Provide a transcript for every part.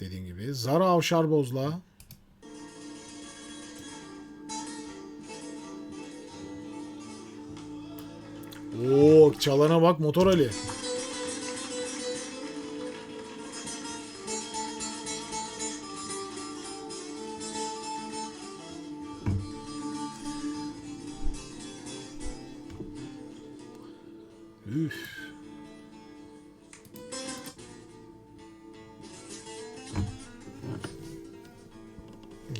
dediğim gibi. Zara Avşar Bozla. Oo çalana bak Motor Ali. Üf.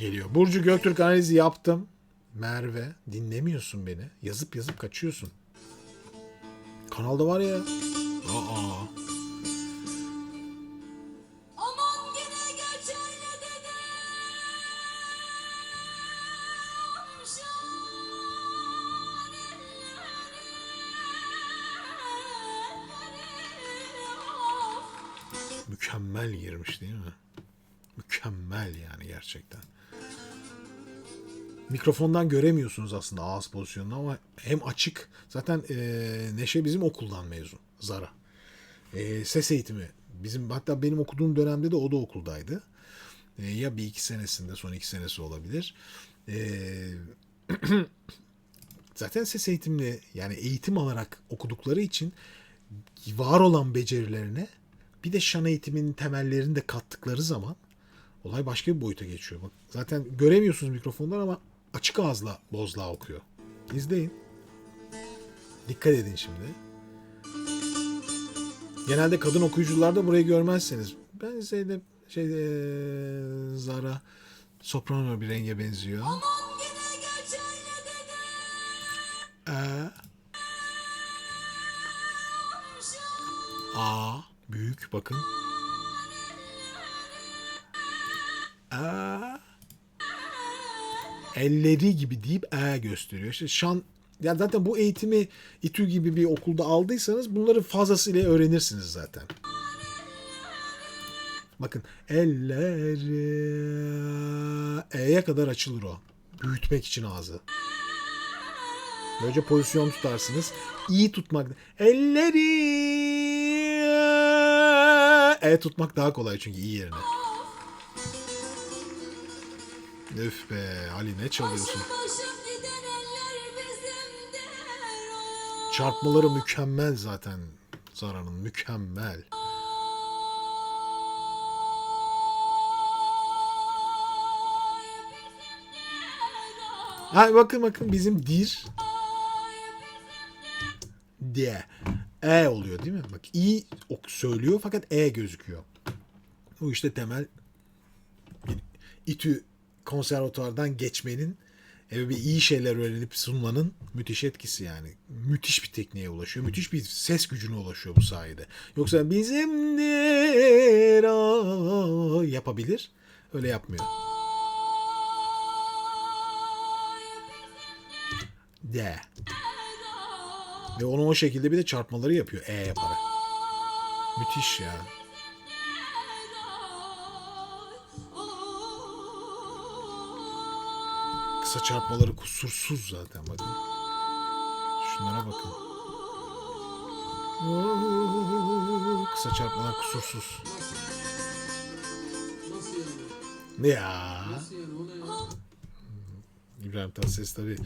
Geliyor. Burcu Göktürk analizi yaptım. Merve dinlemiyorsun beni. Yazıp yazıp kaçıyorsun. Kanalda var ya. Aa. Mükemmel girmiş değil mi? Mükemmel yani gerçekten. Mikrofondan göremiyorsunuz aslında ağız pozisyonunu ama hem açık. Zaten eee, Neşe bizim okuldan mezun. Zara. Eee, ses eğitimi. Bizim hatta benim okuduğum dönemde de o da okuldaydı. Eee, ya bir iki senesinde son iki senesi olabilir. Eee zaten ses eğitimli yani eğitim alarak okudukları için var olan becerilerine bir de şan eğitiminin temellerini de kattıkları zaman olay başka bir boyuta geçiyor. Bak zaten göremiyorsunuz mikrofonlar ama açık ağızla bozluğa okuyor. İzleyin. Dikkat edin şimdi. Genelde kadın okuyucularda burayı görmezseniz ben Zeynep şey Zara soprano bir renge benziyor. Ee, A büyük bakın. A elleri gibi deyip e gösteriyor. İşte şan ya zaten bu eğitimi İTÜ gibi bir okulda aldıysanız bunları fazlasıyla öğrenirsiniz zaten. Bakın elleri E'ye kadar açılır o. Büyütmek için ağzı. Böylece pozisyon tutarsınız. İyi tutmak. Elleri E tutmak daha kolay çünkü iyi yerine. Üf be Ali ne çalıyorsun? Çarpmaları mükemmel zaten Zara'nın mükemmel. Ha bakın bakın bizim dir diye e oluyor değil mi? Bak i ok söylüyor fakat e gözüküyor. Bu işte temel İTÜ konservatuvardan geçmenin ve bir iyi şeyler öğrenip sunmanın müthiş etkisi yani. Müthiş bir tekniğe ulaşıyor. Müthiş bir ses gücüne ulaşıyor bu sayede. Yoksa bizimdir o yapabilir. Öyle yapmıyor. De. Ve onu o şekilde bir de çarpmaları yapıyor E yaparak. Müthiş ya. Kısa çarpmaları kusursuz zaten bakın. Şunlara bakın. Kısa çarpmalar kusursuz. Ne ya? İbrahim Tatlıses tabii.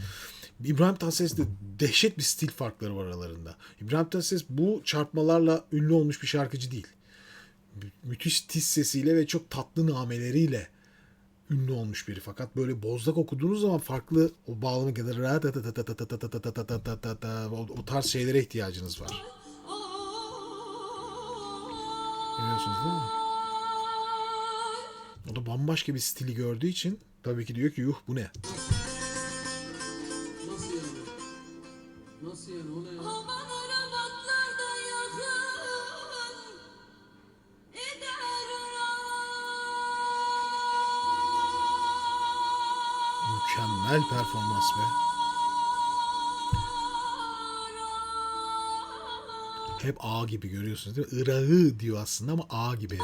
İbrahim Tatlıses'te dehşet bir stil farkları var aralarında. İbrahim Tatlıses bu çarpmalarla ünlü olmuş bir şarkıcı değil. Mü- Müthiş tiz sesiyle ve çok tatlı nameleriyle ünlü olmuş biri. Fakat böyle bozlak okuduğunuz zaman farklı o bağlama o, o tarz şeylere ihtiyacınız var. Biliyorsunuz değil mi? O da bambaşka bir stili gördüğü için tabii ki diyor ki yuh bu ne? Nasıl yani? Nasıl yani? O ne ya? Mükemmel performans be. Hep A gibi görüyorsunuz değil mi? Irak'ı diyor aslında ama A gibi.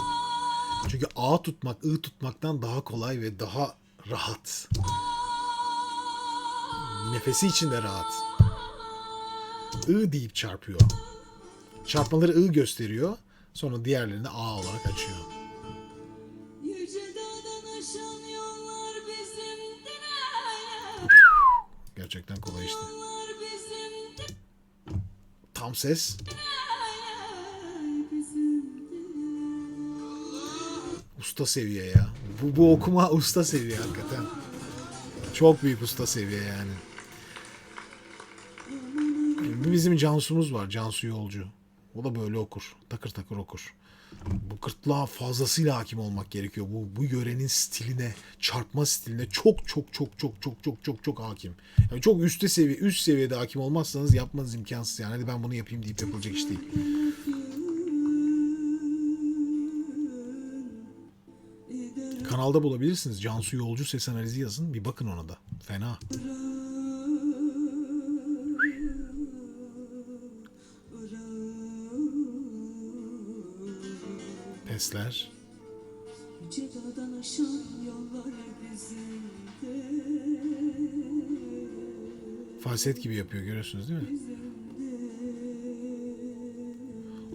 Çünkü A tutmak, I tutmaktan daha kolay ve daha rahat. Nefesi için de rahat. I deyip çarpıyor. Çarpmaları I gösteriyor. Sonra diğerlerini A olarak açıyor. Gerçekten kolay işte. Tam ses. Usta seviye ya. Bu, bu okuma usta seviye hakikaten. Çok büyük usta seviye yani. Bizim Cansu'muz var. Cansu Yolcu. O da böyle okur. Takır takır okur. Bu kırtlığa fazlasıyla hakim olmak gerekiyor. Bu, bu yörenin stiline, çarpma stiline çok çok çok çok çok çok çok çok hakim. Yani çok üstte seviye, üst seviyede hakim olmazsanız yapmanız imkansız. Yani hadi ben bunu yapayım deyip yapılacak iş değil. Kanalda bulabilirsiniz. Cansu Yolcu ses analizi yazın. Bir bakın ona da. Fena. Bizimdir Falset gibi yapıyor görüyorsunuz değil mi?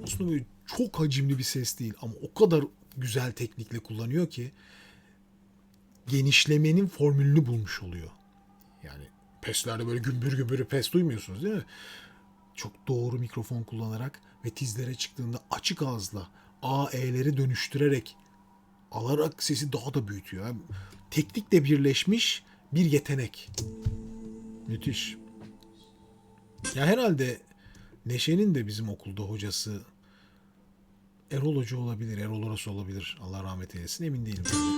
Aslında böyle çok hacimli bir ses değil ama o kadar güzel teknikle kullanıyor ki genişlemenin formülünü bulmuş oluyor. Yani peslerde böyle gümbür gümbür pes duymuyorsunuz değil mi? Çok doğru mikrofon kullanarak ve tizlere çıktığında açık ağızla A, E'leri dönüştürerek alarak sesi daha da büyütüyor. Yani teknikle birleşmiş bir yetenek. Müthiş. Ya herhalde Neşe'nin de bizim okulda hocası Erol Hoca olabilir, Erol Orası olabilir. Allah rahmet eylesin emin değilim. tabii.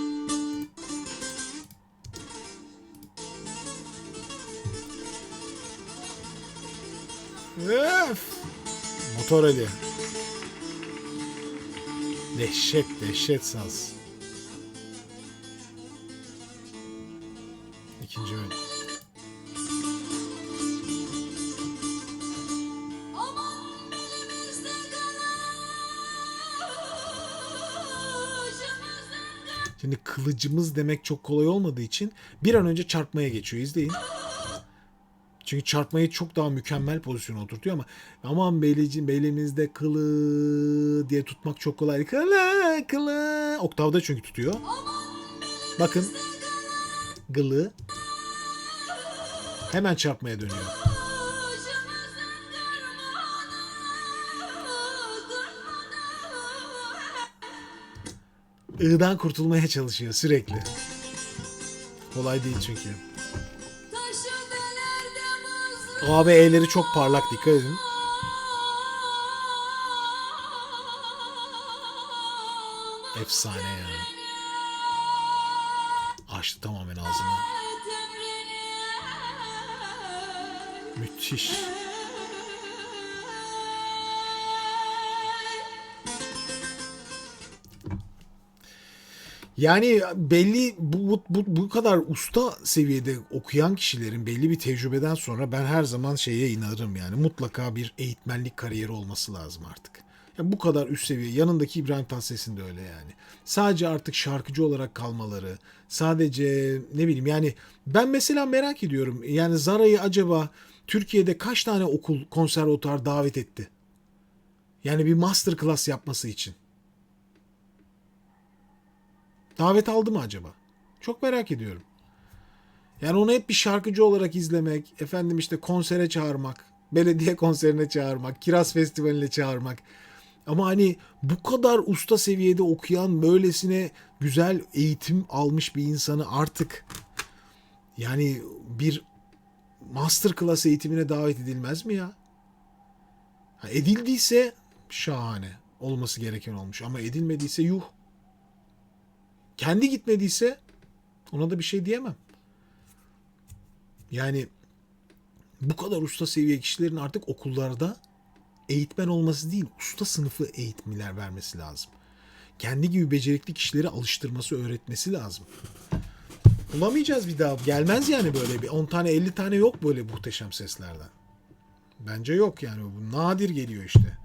Öf! Motor Ali. Dehşet, dehşet saz. İkinci bölüm. Şimdi kılıcımız demek çok kolay olmadığı için bir an önce çarpmaya geçiyor. İzleyin. Çünkü çarpmayı çok daha mükemmel pozisyona oturtuyor ama aman belicim belimizde kılı diye tutmak çok kolay. Kılı kılı. Oktavda çünkü tutuyor. Bakın. Gılı. Hemen çarpmaya dönüyor. I'dan kurtulmaya çalışıyor sürekli. Kolay değil çünkü. A ve E'leri çok parlak dikkat edin. Efsane yani. Açtı tamamen ağzını. Müthiş. Yani belli bu, bu, bu, bu kadar usta seviyede okuyan kişilerin belli bir tecrübeden sonra ben her zaman şeye inanırım yani mutlaka bir eğitmenlik kariyeri olması lazım artık. Yani bu kadar üst seviye yanındaki İbrahim Tatlıses'in de öyle yani. Sadece artık şarkıcı olarak kalmaları, sadece ne bileyim yani ben mesela merak ediyorum yani Zara'yı acaba Türkiye'de kaç tane okul konservatuar davet etti? Yani bir master class yapması için. Davet aldı mı acaba? Çok merak ediyorum. Yani onu hep bir şarkıcı olarak izlemek, efendim işte konsere çağırmak, belediye konserine çağırmak, Kiraz Festivali'ne çağırmak. Ama hani bu kadar usta seviyede okuyan, böylesine güzel eğitim almış bir insanı artık yani bir masterclass eğitimine davet edilmez mi ya? Ha, edildiyse şahane. Olması gereken olmuş. Ama edilmediyse yuh. Kendi gitmediyse ona da bir şey diyemem. Yani bu kadar usta seviye kişilerin artık okullarda eğitmen olması değil, usta sınıfı eğitimler vermesi lazım. Kendi gibi becerikli kişileri alıştırması, öğretmesi lazım. Bulamayacağız bir daha. Gelmez yani böyle bir 10 tane 50 tane yok böyle muhteşem seslerden. Bence yok yani. Bu nadir geliyor işte.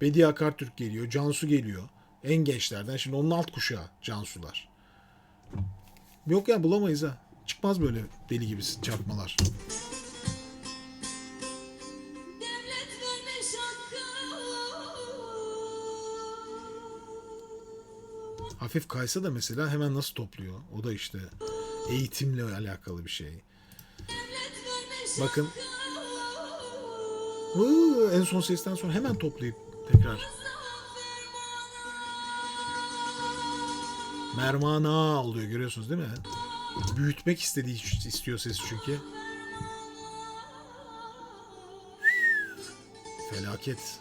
Bediye Akartürk geliyor. Cansu geliyor. En gençlerden. Şimdi onun alt kuşağı Cansular. Yok ya bulamayız ha. Çıkmaz böyle deli gibi çarpmalar. Hafif kaysa da mesela hemen nasıl topluyor? O da işte eğitimle alakalı bir şey. Bakın. Huu, en son sesten sonra hemen toplayıp tekrar. Mermana oluyor görüyorsunuz değil mi? Büyütmek istediği istiyor sesi çünkü. Felaket.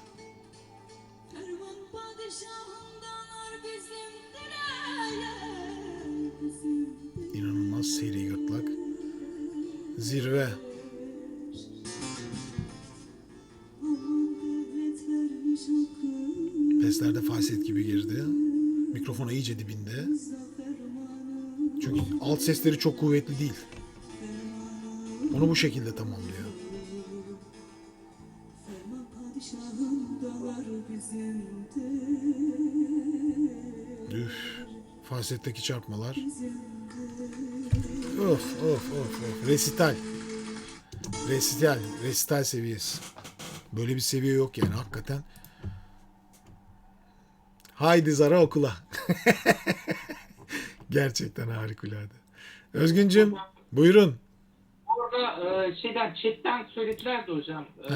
İnanılmaz seri gırtlak. Zirve. Peslerde falset gibi girdi. Mikrofona iyice dibinde. Çünkü alt sesleri çok kuvvetli değil. Onu bu şekilde tamamlıyor. Üf. Falsetteki çarpmalar. Of of of of. Resital. Resital. Resital seviyesi. Böyle bir seviye yok yani hakikaten. Haydi Zara okula. Gerçekten harikulade. Özgüncüm buyurun. Orada e, şeyden chatten söylediler de hocam. E,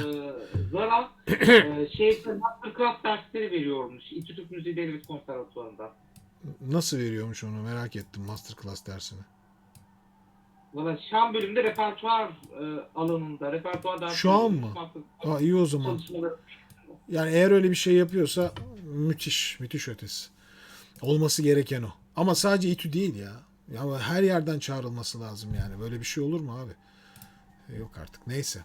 Zaral e, şeyde masterclass dersleri veriyormuş. İTÜ Türk Müziği Devlet Konservatuvarı'nda. Nasıl veriyormuş onu merak ettim masterclass dersini. Valla şan bölümünde repertuar e, alanında repertuar dersleri. Şu an mı? Aa, iyi o zaman. çalışmaları. Yani eğer öyle bir şey yapıyorsa müthiş, müthiş ötesi. Olması gereken o. Ama sadece İTÜ değil ya. Ya her yerden çağrılması lazım yani. Böyle bir şey olur mu abi? Yok artık. Neyse.